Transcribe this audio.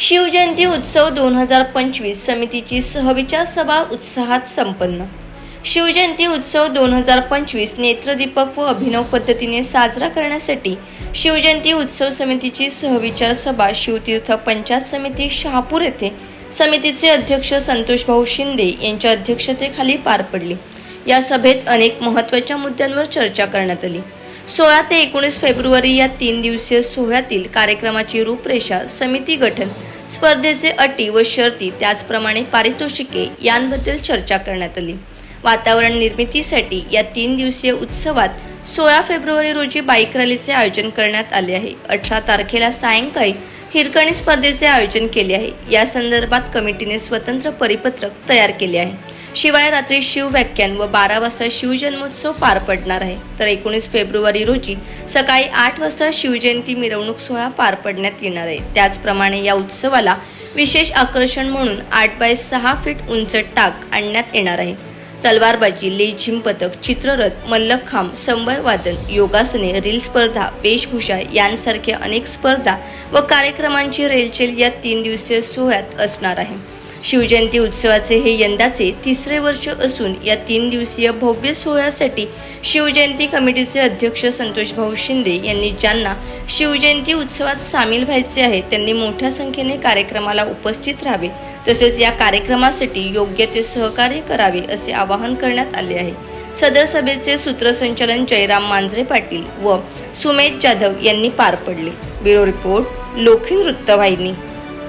शिवजयंती उत्सव दोन हजार पंचवीस समितीची सहविचार सभा उत्साहात संपन्न. शिवजयंती उत्सव दोन हजार पंचवीस नेत्रदीपक व अभिनव पद्धतीने साजरा करण्यासाठी शिवजयंती उत्सव समितीची सहविचार सभा शिवतीर्थ पंचायत समिती शहापूर येथे समितीचे अध्यक्ष संतोषभाऊ शिंदे यांच्या अध्यक्षतेखाली पार पडली. या सभेत अनेक महत्त्वाच्या मुद्द्यांवर चर्चा करण्यात आली. सोळा ते एकोणीस फेब्रुवारी या तीन दिवसीय सोहळ्यातील कार्यक्रमाची रूपरेषा समिती गठन स्पर्धेचे अटी व शर्ती त्याचप्रमाणे पारितोषिके यांबद्दल चर्चा करण्यात आली. वातावरण निर्मितीसाठी या तीन दिवसीय उत्सवात सोळा फेब्रुवारी रोजी बाईक रॅलीचे आयोजन करण्यात आले आहे. अठरा तारखेला सायंकाळी हिरकणी स्पर्धेचे आयोजन केले आहे. या संदर्भात कमिटीने स्वतंत्र परिपत्रक तयार केले आहे. शिवाय रात्री शिव व्याख्यान व बारा वाजता शिवजन्मोत्सव पार पडणार आहे. तर एकोणीस फेब्रुवारी रोजी सकाळी आठ वाजता शिवजयंती मिरवणूक सोहळा पार पडण्यात येणार आहे. त्याचप्रमाणे या उत्सवाला विशेष आकर्षण म्हणून आठ बाय सहा फीट उंच टाक आणण्यात येणार आहे. तलवारबाजी लेझिम पथक चित्ररथ मल्लखांब संबळवादन योगासने रील स्पर्धा वेशभूषा यांसारख्या अनेक स्पर्धा व कार्यक्रमांची रेलचेल या तीन दिवसीय सोहळ्यात असणार आहे. शिवजयंती उत्सवाचे हे यंदाचे तिसरे वर्ष असून या तीन दिवसीय भव्य सोहळ्यासाठी शिवजयंती कमिटीचे अध्यक्ष संतोषभाऊ शिंदे यांनी ज्यांना शिवजयंती उत्सवात सामील व्हायचे आहे त्यांनी मोठ्या संख्येने कार्यक्रमाला उपस्थित राहावे. तसेच या कार्यक्रमासाठी योग्य ते सहकार्य करावे असे आवाहन करण्यात आले आहे. सदर सभेचे सूत्रसंचालन जयराम मांजरे पाटील व सुमेध जाधव यांनी पार पडले. ब्युरो रिपोर्ट लोखी वृत्तवाहिनी.